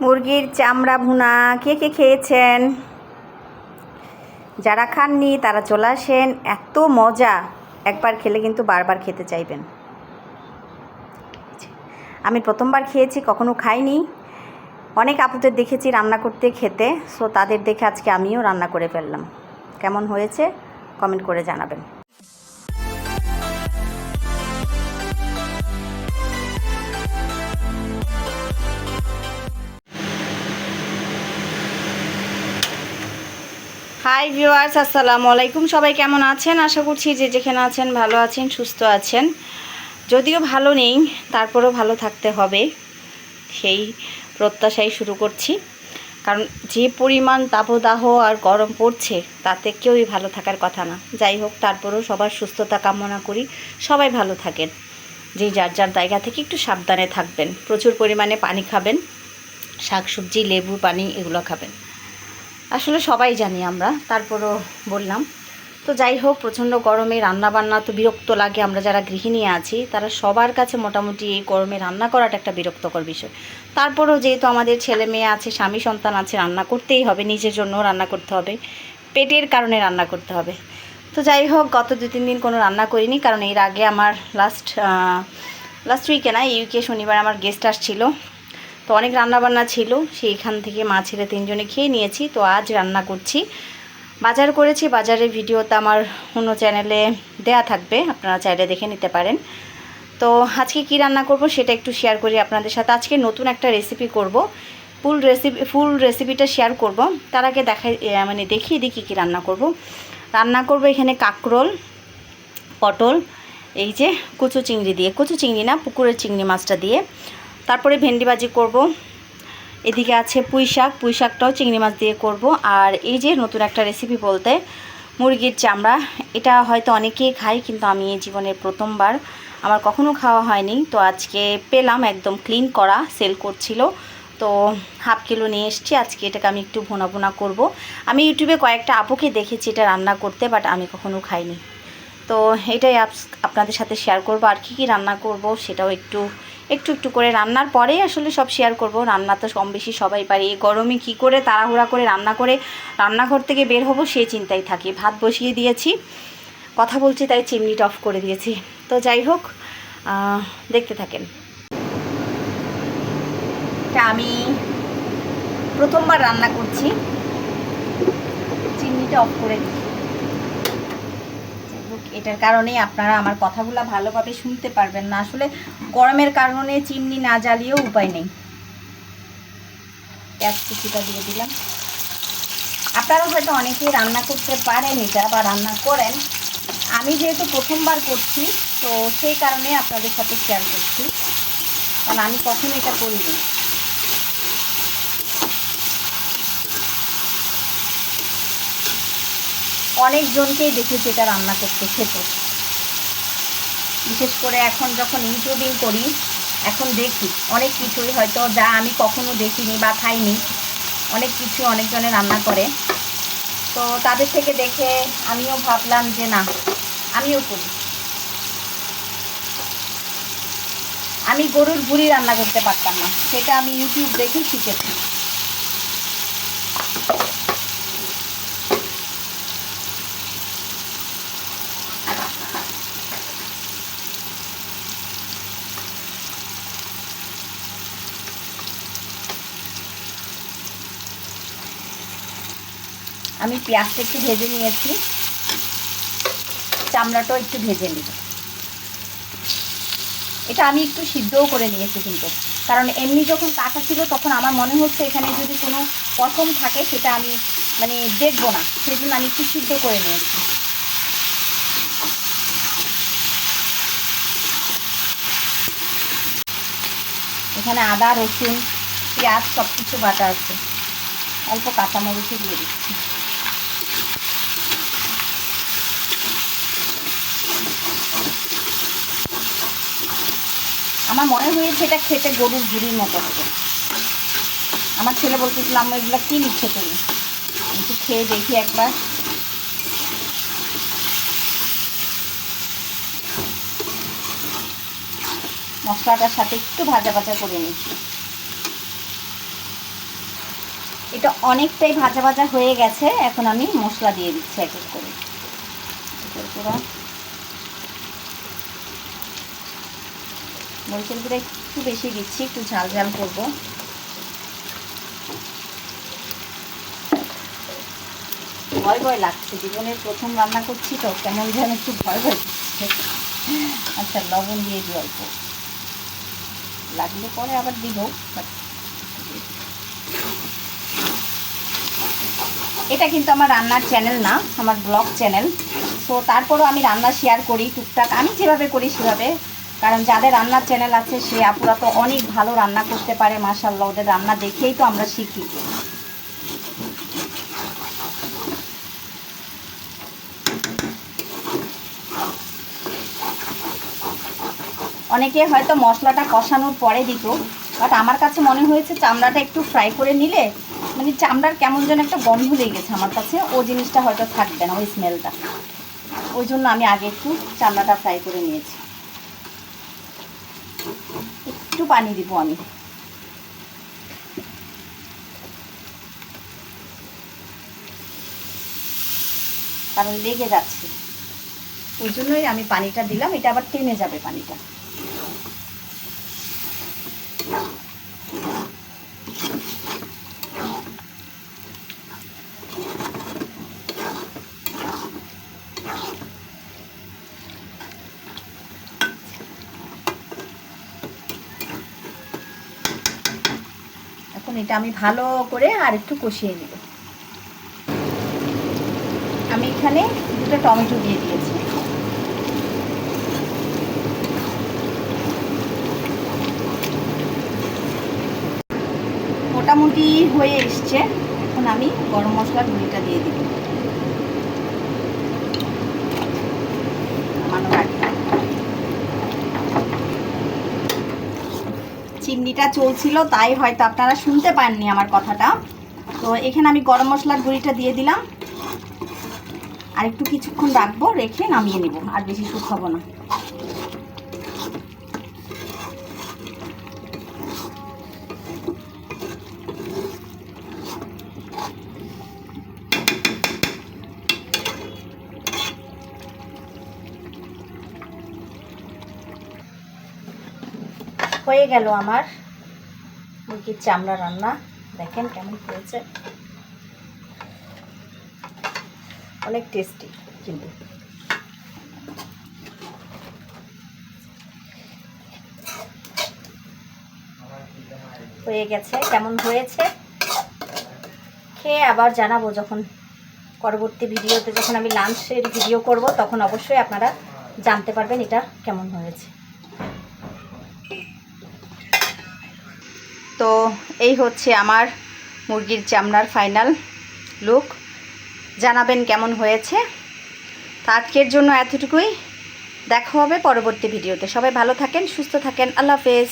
মুরগির চামড়া ভুনা, কে কে খেয়েছেন? যারা খাননি, তারা চলে আসেন। এত মজা। একবার খেলে কিন্তু বারবার খেতে চাইবেন। আমি প্রথমবার খেয়েছি, কখনো খাইনি। অনেক আপুদের দেখেছি রান্না করতে, খেতে। সো তাদের দেখে আজকে আমিও রান্না করে ফেললাম। কেমন হয়েছে? কমেন্ট করে জানাবেন। হাই ভিউয়ার্স, আসসালামু আলাইকুম। সবাই কেমন আছেন? আশা করছি যে যেখানে আছেন ভালো আছেন, সুস্থ আছেন। যদিও ভালো নেই, তারপরেও ভালো থাকতে হবে। সেই প্রত্যাশাই শুরু করছি। কারণ যে পরিমাণ তাপদাহ আর গরম পড়ছে, তাতে কেউই ভালো থাকার কথা না। যাই হোক, তারপরেও সবার সুস্থতা কামনা করি। সবাই ভালো থাকেন। যে যার যার জায়গা থেকে একটু সাবধানে থাকবেন। প্রচুর পরিমাণে পানি খাবেন। শাকসবজি, লেবু, পানি, এগুলো খাবেন। আসলে সবাই জানি আমরা, তারপরও বললাম। তো যাই হোক, প্রচণ্ড গরমে রান্না বান্না তো বিরক্ত লাগে, আমরা যারা গৃহিণী আছি, তারা সবার কাছে মোটামুটি এই গরমে রান্না করাটা একটা বিরক্তকর বিষয়। তারপরও যেহেতু আমাদের ছেলে মেয়ে আছে, স্বামী সন্তান আছে, রান্না করতেই হবে, নিজের জন্য রান্না করতে হবে, পেটের কারণে রান্না করতে হবে। তো যাই হোক, গত দু তিন দিন কোনো রান্না করিনি, কারণ এর আগে আমার লাস্ট লাস্ট উইকে না ইউকে শনিবার আমার গেস্ট আসছিল। তো অনেক রান্নাবান্না ছিল, সেইখান থেকে মা ছেলে তিনজনে খেয়ে নিয়েছি। তো আজ রান্না করছি। বাজার করেছি, বাজারের ভিডিওতে আমার অন্য চ্যানেলে দেয়া থাকবে, আপনারা চাইলে দেখে নিতে পারেন। তো আজকে কি রান্না করব সেটা একটু শেয়ার করি আপনাদের সাথে। আজকে নতুন একটা রেসিপি করব। ফুল রেসিপি ফুল রেসিপিটা শেয়ার করব। তার আগে দেখাই মানে দেখিয়ে দিই কী কী রান্না করব। রান্না করব এখানে কাঁকরোল, পটল, এই যে কুচু চিংড়ি দিয়ে। কুচু চিংড়ি না, পুকুরের চিংড়ি মাছটা দিয়ে। তারপরে ভেন্ডি ভাজি করব। এদিকে আছে পুঁই শাক পুঁই শাকটাও চিংড়ি মাছ দিয়ে করব। আর এই যে নতুন একটা রেসিপি বলতে, মুরগির চামড়া, এটা হয়তো অনেকেই খায়, কিন্তু আমি এই জীবনের প্রথমবার। আমার কখনো খাওয়া হয়নি। তো আজকে পেলাম একদম ক্লিন করা সেল করছিল। তো হাফ কিলো নিয়ে এসেছি। আজকে এটাকে আমি একটু ভোনা ভোনা করব। আমি ইউটিউবে কয়েকটা আপুকে দেখেছি এটা রান্না করতে বাট আমি কখনো খাইনি। তো এটাই আপ- আপনাদের সাথে শেয়ার করব। আর কি কি রান্না করব, সেটাও একটু একটু একটু করে রান্নার পরেই আসলে সব শেয়ার করব। রান্না তো কম বেশি সবাই পারি। এই গরমে কী করে তাড়াহুড়া করে রান্না করে রান্নাঘর থেকে বের হব সেই চিন্তাই থাকি। ভাত বসিয়ে দিয়েছি। কথা বলছি তাই চিমনিটা অফ করে দিয়েছি। তো যাই হোক দেখতে থাকেন। আমি প্রথমবার রান্না করছি। চিমনিটা অফ করে দিই। এটার কারণেই আপনারা আমার কথাগুলো ভালোভাবে শুনতে পারবেন না। আসলে গরমের কারণে চিমনি না জ্বালিয়েও উপায় নেই। এক কুচিটা দিয়ে দিলাম। আপনারা হয়তো অনেকেই রান্না করতে পারেন এটা বা রান্না করেন। আমি যেহেতু প্রথমবার করছি, তো সেই কারণে আপনাদের সাথে শেয়ার করছি। কারণ আমি কখনো এটা করিনি। অনেকজনকেই দেখেছি এটা রান্না করতে খেতে। বিশেষ করে এখন যখন ইউটিউবিং করি, এখন দেখি। অনেক কিছুই হয়তো যা আমি কখনো দেখিনি বা খাইনি, অনেক কিছু অনেকজনে রান্না করে। তো তাদের থেকে দেখে আমিও ভাবলাম যে না, আমিও করি। আমি গরুর ভুড়ি রান্না করতে পারতাম না, সেটা আমি ইউটিউব দেখেই শিখেছি। আমি পেঁয়াজটা একটু ভেজে নিয়েছি। চামড়াটাও একটু ভেজে নিব। এটা আমি একটু সিদ্ধও করে নিয়েছি কিন্তু। কারণ এমনি যখন কাটা ছিল তখন আমার মনে হচ্ছে এখানে যদি কোনো পশম থাকে সেটা আমি মানে দেখব না। সেই জন্য আমি একটু সিদ্ধ করে নিয়েছি। এখানে আদা, রসুন, পেঁয়াজ সব কিছু বাটা আছে। অল্প কাঁচামরিচও দিয়ে দিচ্ছি। আমার মনে হয়েছে এটা খেতে গরুর ভুড়ির মতো হবে। আমার ছেলে বলতেছিল আমরা এগুলো কী নিচ্ছে তুমি একটু খেয়ে দেখি একবার। মশলাটার সাথে একটু ভাজা ভাজা করে নিচ্ছি। এটা অনেকটাই ভাজা ভাজা হয়ে গেছে, এখন আমি মশলা দিয়ে দিচ্ছি এক এক করে। পুরো মরিচের একটু বেশি দিচ্ছি, একটু ঝাল ঝাল করব। ভয় ভয় লাগছে, জীবনের প্রথম রান্না করছি তো, কেমন যেন একটু ভয় ভয় আচ্ছা লবণ দিয়ে দিই অল্প। লাগলে পরে আবার দিব এটা কিন্তু আমার রান্নার চ্যানেল না, আমার ব্লগ চ্যানেল সো তারপরেও আমি রান্না শেয়ার করি, টুকটাক, আমি যেভাবে করি সেভাবে কারণ যাদের রান্নার চ্যানেল আছে, সে আপুরা তো অনেক ভালো রান্না করতে পারে মাসাল্লাহ ওদের রান্না দেখেই তো আমরা শিখি। অনেকে হয়তো মশলাটা কষানোর পরে দিত বাট আমার কাছে মনে হয়েছে চামড়াটা একটু ফ্রাই করে নিলে মানে চামড়ার কেমন যেন একটা গন্ধ লেগেছে আমার কাছে, ও জিনিসটা হয়তো থাকবে না, ওই স্মেলটা ওই জন্য আমি আগে একটু চামড়াটা ফ্রাই করে নিয়েছি। একটু পানি দিব আমি। কারণ লেগে যাচ্ছে। ওই জন্যই আমি পানিটা দিলাম, এটা আবার টেনে যাবে পানিটা এখন এটা আমি ভালো করে আর একটু কষিয়ে নেব। আমি এখানে দুটো টমেটো দিয়ে দিয়েছি। মোটামুটি হয়ে এসছে। এখন আমি গরম মশলা গুঁড়িটা দিয়ে দিব নামানোর আগে। চিমনিটা চলছিল, তাই হয়তো আপনারা শুনতে পাননি আমার কথাটা। তো এখানে আমি গরম মশলার গুঁড়িটা দিয়ে দিলাম। আর একটু কিছুক্ষণ রাখব, রেখে নামিয়ে নেব, আর বেশি শুকাবো না। হয়ে গেল আমার মুরগির চামড়া রান্না। দেখেন কেমন হয়েছে। অনেক টেস্টি কিন্তু। হয়ে গেছে, কেমন হয়েছে? খেয়ে আবার জানাব যখন পরবর্তী ভিডিওতে, যখন আমি লাঞ্চের ভিডিও করব, তখন অবশ্যই আপনারা জানতে পারবেন এটা কেমন হয়েছে। তো এই হচ্ছে আমার মুরগির চামড়ার ফাইনাল লুক জানাবেন কেমন হয়েছে। তো আজকের জন্য এতটুকুই। দেখা হবে পরবর্তী ভিডিওতে সবাই ভালো থাকেন, সুস্থ থাকেন। আল্লাহ হাফেজ।